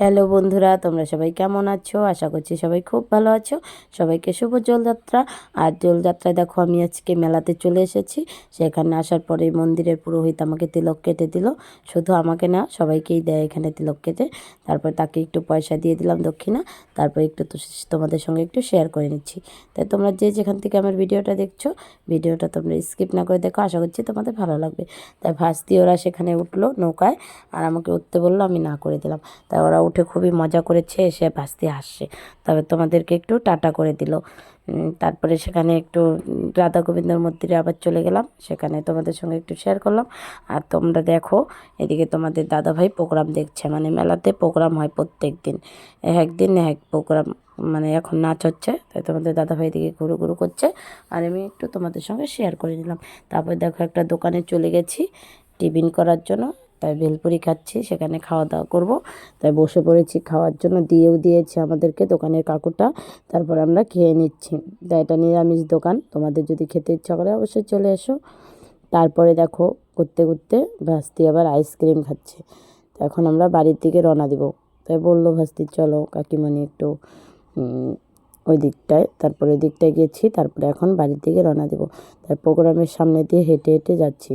Hello বন্ধুরা, তোমরা সবাই কেমন আছো? আশা করছি সবাই খুব ভালো আছো। সবাইকে শুভ জলযাত্রা। আর জলযাত্রায় দেখো, আমি আজকে মেলাতে চলে এসেছি। সেখানে আসার পরে মন্দিরের পুরোহিত আমাকে তিলক কেটে দিল। শুধু আমাকে না, সবাইকেই দেয় এখানে তিলক কেটে। তারপর তাকে একটু পয়সা দিয়ে দিলাম দক্ষিণা। তারপর একটু তোমাদের সঙ্গে একটু শেয়ার করে নিচ্ছি। তাই তোমরা যে যেখান থেকে আমার ভিডিওটা দেখছ, ভিডিওটা তোমরা স্কিপ না করে দেখো, আশা করছি তোমাদের ভালো লাগবে। তাই ভাস্তি ওরা সেখানে উঠল নৌকায়। আর আমাকে উঠতে বলল, আমি না করে দিলাম। তাই ওরা উঠে খুবই মজা করেছে এসে ভাস্তি হাসছে তবে তোমাদেরকে একটু টাটা করে দিল। তারপরে সেখানে একটু রাধা গোবিন্দর মন্দিরে আবার চলে গেলাম। সেখানে তোমাদের সঙ্গে একটু শেয়ার করলাম। আর তোমরা দেখো, এদিকে তোমাদের দাদাভাই প্রোগ্রাম দেখছে। মানে মেলাতে প্রোগ্রাম হয় প্রত্যেক দিন এক দিন এক প্রোগ্রাম মানে এখন নাচ হচ্ছে। তাই তোমাদের দাদাভাই দিকে ঘুরু ঘুরু করছে। আর আমি একটু তোমাদের সঙ্গে শেয়ার করে নিলাম। তারপর দেখো একটা দোকানে চলে গেছি। টিফিন করার জন্য। তাই ভেলপুরি খাচ্ছি, সেখানে খাওয়া দাওয়া করব। তাই বসে পড়েছি খাওয়ার জন্য, দিয়েও দিয়েছে আমাদেরকে দোকানের কাকুটা। তারপর আমরা খেয়ে নিচ্ছি। তাই এটা নিরামিষ দোকান, তোমাদের যদি খেতে ইচ্ছা করে অবশ্যই চলে এসো। তারপরে দেখো, ঘুরতে ঘুরতে ভাস্তি আবার আইসক্রিম খাচ্ছে। তো এখন আমরা বাড়ির দিকে রওনা দিব। তাই বলল ভাস্তি, চলো কাকিমণি একটু ওই দিকটায়, তারপরে ওই দিকটায় গেছি, তারপরে এখন বাড়ির দিকে রওনা দিব। তাই প্রোগ্রামের সামনে দিয়ে হেঁটে হেঁটে যাচ্ছি।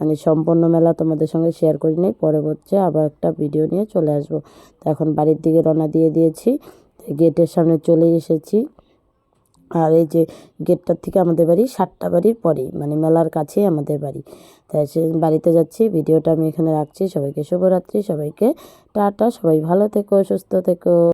মানে সম্পূর্ণ মেলা তোমাদের সঙ্গে শেয়ার করি নাই। পরে হচ্ছে আবার একটা ভিডিও নিয়ে চলে আসব। তো এখন বাড়ির দিকে রওনা দিয়ে দিয়েছি। গেটের সামনে চলে এসেছি। আর এই যে গেটটার থেকে আমাদের বাড়ি সাতটা বাড়ির পরেই মানে মেলার কাছেই আমাদের বাড়ি। তাই সে বাড়িতে যাচ্ছি ভিডিওটা আমি এখানে রাখছি। সবাইকে শুভরাত্রি, সবাইকে টাটা, সবাই ভালো থেকো, সুস্থ থেকো।